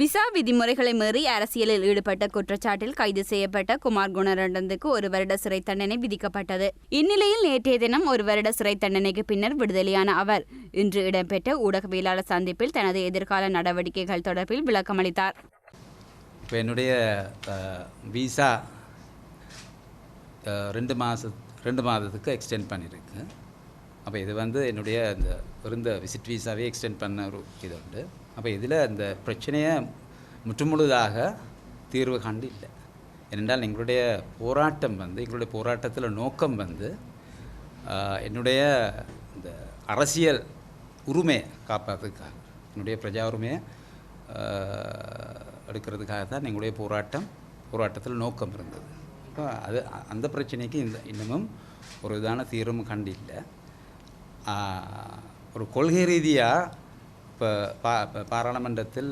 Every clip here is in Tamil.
விசா விதிமுறைகளை மீறி அரசியலில் ஈடுபட்ட குற்றச்சாட்டில் கைது செய்யப்பட்ட குமார் குணரண்டனுக்கு ஒரு வருட சிறை தண்டனை விதிக்கப்பட்டது. இந்நிலையில் நேற்றைய தினம் ஒரு வருட சிறை தண்டனைக்கு பின்னர் விடுதலையான அவர் இன்று இடம்பெற்ற ஊடகவியலாளர் சந்திப்பில் தனது எதிர்கால நடவடிக்கைகள் தொடர்பில் விளக்கமளித்தார் இப்போ என்னுடைய விசா ரெண்டு மாத ரெண்டு மாதத்துக்கு எக்ஸ்டெண்ட் பண்ணியிருக்கு அப்போ இது வந்து என்னுடைய இந்த இருந்த விசிட் விசாவே எக்ஸ்டெண்ட் பண்ண ஒரு இது உண்டு. அப்போ இதில் அந்த பிரச்சனையை முற்றுமுழுதாக தீர்வு காண்டு இல்லை. ஏனென்றால் எங்களுடைய போராட்டம் வந்து எங்களுடைய போராட்டத்தில் நோக்கம் வந்து என்னுடைய இந்த அரசியல் உரிமையை காப்பாற்றுறதுக்காக என்னுடைய பிரஜா உரிமையை எடுக்கிறதுக்காக தான் எங்களுடைய போராட்டம் போராட்டத்தில் நோக்கம் இருந்தது. இப்போ அது அந்த பிரச்சனைக்கு இந்த இன்னமும் ஒரு இதான தீர்வும் கண்டு இல்லை. ஒரு கொள்கை ரீதியாக இப்போ பா இப்போ பாராளுமன்றத்தில்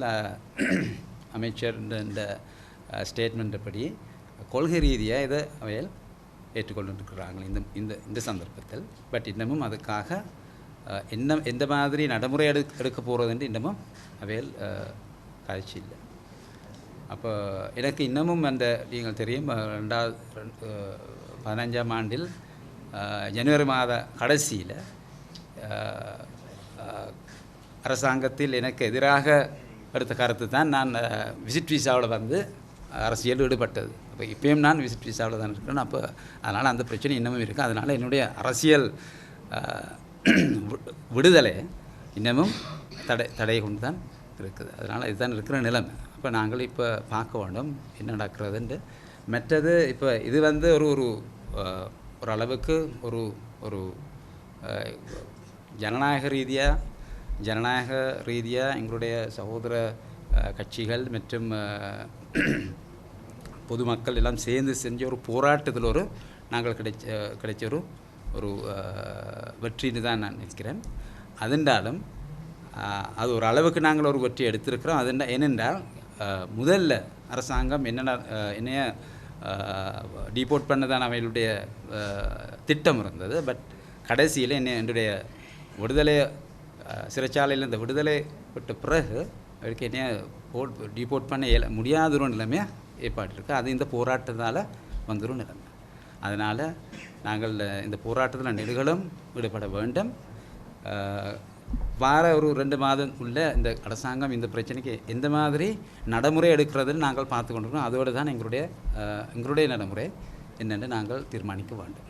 அமைச்சர் இந்த இந்த படி கொள்கை ரீதியாக இதை அவையில் ஏற்றுக்கொண்டிருக்கிறாங்க இந்த இந்த இந்த சந்தர்ப்பத்தில். பட் இன்னமும் அதுக்காக என்ன எந்த மாதிரி நடைமுறை எடு எடுக்க போகிறதுன்ட்டு இன்னமும் அவையில் காய்ச்சி காட்சி இல்லை. அப்போ எனக்கு இன்னமும் அந்த நீங்கள் தெரியும் ரெண்டாவது பதினஞ்சாம் ஆண்டில் ஜனவரி மாத கடைசியில் அரசாங்கத்தில் எனக்கு எதிராக எடுத்த கருத்து தான் நான் விசிட் விசாவில் வந்து அரசியல் ஈடுபட்டது. அப்போ இப்பயும் நான் விசிட் விசாவில் தான் இருக்கிறேன். அப்போ அதனால் அந்த பிரச்சனை இன்னமும் இருக்குது அதனால் என்னுடைய அரசியல் வி- விடுதலை இன்னமும் தடை தடை கொண்டு தான் இருக்குது. அதனால் இதுதான் இருக்கிற நிலைமை. அப்போ நாங்கள் இப்போ பார்க்க வேண்டும். என்ன நடக்கிறதுன்ட்டு மற்றது இப்போ இது வந்து ஒரு ஒரு ஓரளவுக்கு ஒரு அளவுக்கு ஒரு ஒரு ஜனநாயக ரீதியாக ஜனநாயக ரீதியாக எங்களுடைய சகோதர கட்சிகள் மற்றும் பொதுமக்கள் எல்லாம் சேர்ந்து செஞ்ச ஒரு போராட்டத்தில் ஒரு நாங்கள் கிடைச்ச கிடைச்ச ஒரு ஒரு வெற்றின்னு தான் நான் நினைக்கிறேன். அதென்றாலும் அது ஒரு அளவுக்கு நாங்கள் ஒரு வெற்றி எடுத்திருக்கிறோம். அது ஏனென்றால் முதல்ல அரசாங்கம் என்னென்ன என்னைய டிபோர்ட் பண்ண தான் திட்டம் இருந்தது. பட் கடைசியில் என்ன என்னுடைய விடுதலை சிறைச்சாலையில் இந்த விடுதலை விட்ட பிறகு அவருக்கு என்ன போட் டிபோர்ட் பண்ண இயல முடியாத ஒரு நிலைமையாக ஏற்பாடு இருக்குது அது இந்த போராட்டத்தால் வந்துடும் நிலைமை. அதனால் நாங்கள் இந்த போராட்டத்தில் நெடுகளும் ஈடுபட வேண்டும். வார ஒரு ரெண்டு மாதம் உள்ள இந்த அரசாங்கம் இந்த பிரச்சனைக்கு எந்த மாதிரி நடைமுறை எடுக்கிறதுன்னு நாங்கள் பார்த்து கொண்டிருக்கோம் அதோடு தான் எங்களுடைய எங்களுடைய நடைமுறை என்னென்று நாங்கள் தீர்மானிக்க வேண்டும்.